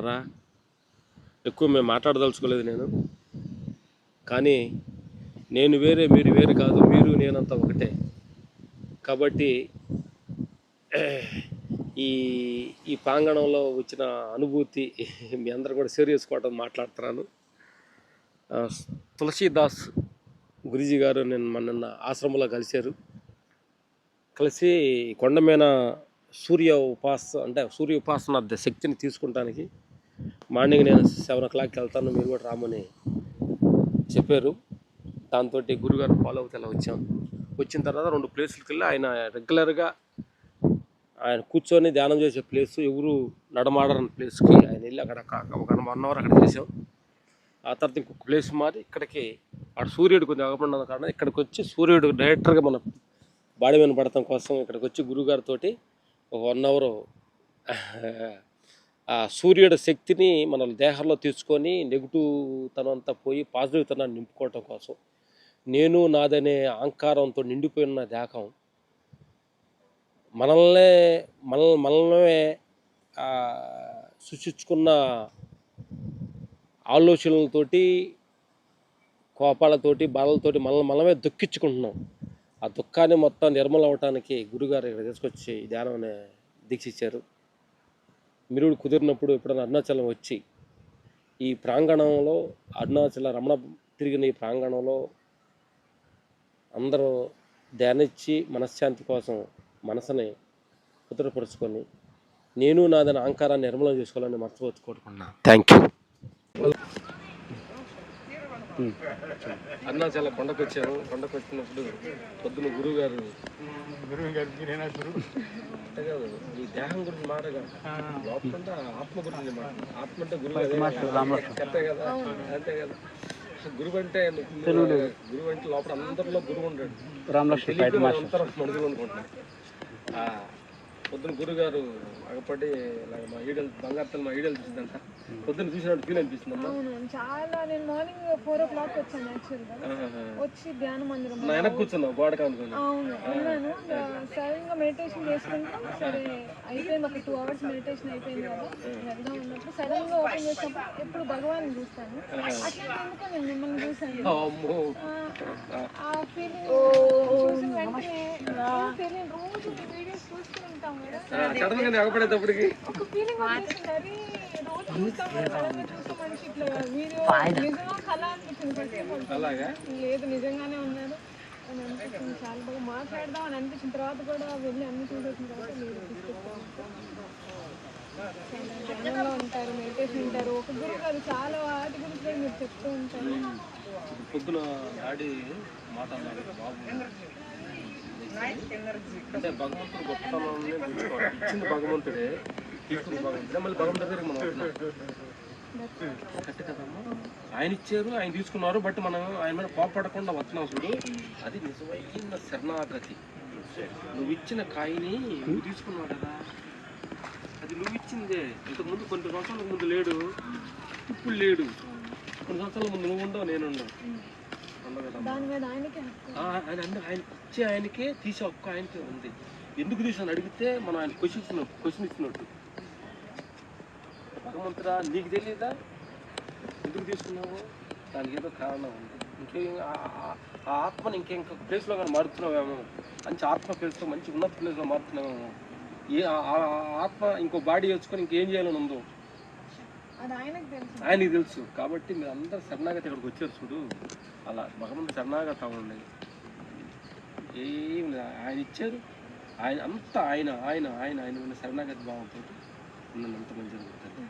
రా ఎక్కువ మేము మాట్లాడదలుచుకోలేదు నేను. కానీ నేను వేరే మీరు వేరు కాదు మీరు నేనంతా ఒకటే. కాబట్టి ఈ ఈ ప్రాంగణంలో వచ్చిన అనుభూతి మీ అందరూ కూడా షేర్ చేసుకోవటం మాట్లాడుతున్నాను. తులసీదాస్ గురిజీ గారు నేను మన నిన్న ఆశ్రమంలో కలిశారు. కలిసి కొండ మీద సూర్య ఉపాస అంటే సూర్య ఉపాసన ద- శక్తిని తీసుకుంటానికి మార్నింగ్ నేను సెవెన్ ఓ క్లాక్కి వెళ్తాను మీరు కూడా రామని చెప్పారు. దాంతో గురుగారు ఫాలో అవుతే అలా వచ్చాం? వచ్చిన తర్వాత రెండు ప్లేసులకి వెళ్ళి ఆయన రెగ్యులర్గా ఆయన కూర్చొని ధ్యానం చేసే ప్లేస్ ఎవరు నడమాడని ప్లేస్కి ఆయన వెళ్ళి అక్కడ ఒక- వన్ అవర్ అక్కడ చేసాం ఆ తర్వాత ఇంకొక ప్లేస్ మారి ఇక్కడికి అక్కడ సూర్యుడు కొంచెం అగపడిన కారణం ఇక్కడికి వచ్చి సూర్యుడు డైరెక్టర్గా మన బాడీ మీద పడటం కోసం ఇక్కడికి వచ్చి గురుగారితో ఒక వన్ అవర్ సూర్యుడి శక్తిని మన దేహంలో తీసుకొని నెగిటివ్ తనం అంతా పోయి పాజిటివ్ తనాన్ని నింపుకోవటం కోసం నేను నాదనే అహంకారంతో నిండిపోయిన దేహం. మనల్నే మన మనల్నే సృష్టించుకున్న ఆలోచనలతోటి కోపాలతోటి బాధలతోటి మనల్ని మనమే దుఃఖించుకుంటున్నాం. ఆ దుఃఖాన్ని మొత్తం నిర్మూలం అవటానికి గురుగారు ఇక్కడ తీసుకొచ్చి ధ్యానం అనే దీక్ష ఇచ్చారు మీరు కుదిరినప్పుడు ఎప్పుడైనా అరుణాచలం వచ్చి ఈ ప్రాంగణంలో అరుణాచల రమణ తిరిగిన ఈ ప్రాంగణంలో అందరూ ధ్యానించి మనశ్శాంతి కోసం మనసుని కుదురపరుచుకొని నేను నాదని అహంకారాన్ని నిర్మూలన చేసుకోవాలని మర్చిపోతు కోరుకుంటున్నాను. థ్యాంక్ యూ అరుణాచల కొండకు వచ్చాము కొండకు వచ్చినప్పుడు పొద్దున గురువు గారు గురువు గారు అంటే కాదు ఈ దేహం గురించి మాటగా లోపల ఆత్మ గురించి మాట. ఆత్మ అంటే గురువు అంతే కదా. అంతే కదా? గురువు అంటే గురువు అంటే లోపల అందరిలో గురువు ఉంటాడు. రామలక్ష్మి తెలియదు మనం అందరం మనుషులు అనుకుంటున్నాం ఆ, పొద్దున గురుగారు అగపడి ఇలాగ మా ఈడలు బంగారు మా ఈడలు చూసిందంట. పొద్దున చూసినట్టు ఫీల్ అనిపిస్తుందమ్మా. అవును చాలా నేను మార్నింగ్ ఫోర్ ఓ క్లాక్ వచ్చాను యాక్చువల్గా. వచ్చి ధ్యాన మందిరం నా వెనక్కి కూర్చున్నావు గోడకు అనుకుని అవును ఉన్నాను. సడన్గా మెడిటేషన్ చేసుకుంటా సరే అయిపోయింది ఒక టూ అవర్స్ మెడిటేషన్ అయిపోయింది కదా. వెళ్దాం సడన్గా ఓపెన్ చేసినప్పుడు ఎప్పుడు భగవాన్ చూస్తాను. అట్లా ఎందుకో నేను మిమ్మల్ని చూసాను ఆ, ఫీలింగ్ చూసిన వెంటనే రోజు వీడియోస్ చూస్తూ ఆఫ్ ఆల్. అలాగా? లేదు నిజంగానే ఉన్నారు. అని అనిపించింది. చాలా బాగా మాట్లాడదాం అని అనిపించిన తర్వాత కూడా వెళ్ళి అన్ని చూసేసిన తర్వాత మీరు ధ్యానంలో ఉంటారు మెడిటేషన్ ఉంటారు. ఒక గురువు గారు చాలా వాటి గురించి కూడా మీరు చెప్తూ ఉంటారు. పొద్దున డాడీ మాట్లాడాలి బాబు. అంటే భగవంతుడు గొప్పతనం ఇచ్చింది భగవంతుడే తీసుకుని భగవంతుడే. మళ్ళీ భగవంతుడి దగ్గరికి మనం కరెక్ట్ కదమ్మా? ఆయన ఇచ్చారు ఆయన తీసుకున్నారు బట్ మనం ఆయన మీద కోపడకుండా వస్తున్నాం చూడు. అది నిజమైన శరణాగతి. నువ్వు ఇచ్చిన కాయని నువ్వు తీసుకున్నావు కదా. అది నువ్వు ఇచ్చిందే. ఇంతకుముందు కొన్ని సంవత్సరాల ముందు లేడు. ఇప్పుడు లేడు. కొన్ని సంవత్సరాల ముందు నువ్వు ఉండవు నేను ఉండవు. ఆయన ఆయన ఇచ్చే ఆయనకే తీసే ఒక్క ఆయనకే ఉంది. ఎందుకు తీసాను అడిగితే మనం ఆయన క్వశ్చన్ క్వశ్చన్ ఇచ్చినట్టు. భగవంతుడా నీకు తెలియదా ఎందుకు తీసుకున్నావు? దానికి ఏదో కారణం ఉంది. ఇంకేం ఆ- ఆత్మని ఇంకేం ప్లేస్లో కానీ మారుతున్నావేమో. మంచి ఆత్మ ప్లేస్లో మంచి ఉన్నత ప్లేస్లో మారుతున్నావేమో. ఏ ఆత్మ ఇంకో బాడీ వచ్చుకొని ఇంకేం చేయాలని ఉందో. ఆయనకు తెలుసు. కాబట్టి మీరు అందరు శరణాగతి ఇక్కడికి వచ్చారు చూడు. అలా భగవంతు శరణాగతి ఉండేది ఏం లేదు ఆయన ఇచ్చారు. ఆయన అంతా ఆయన ఆయన ఆయన ఆయన ఉన్న శరణాగతి భావంతో ఉన్నంత మంచి జరుగుతుంది.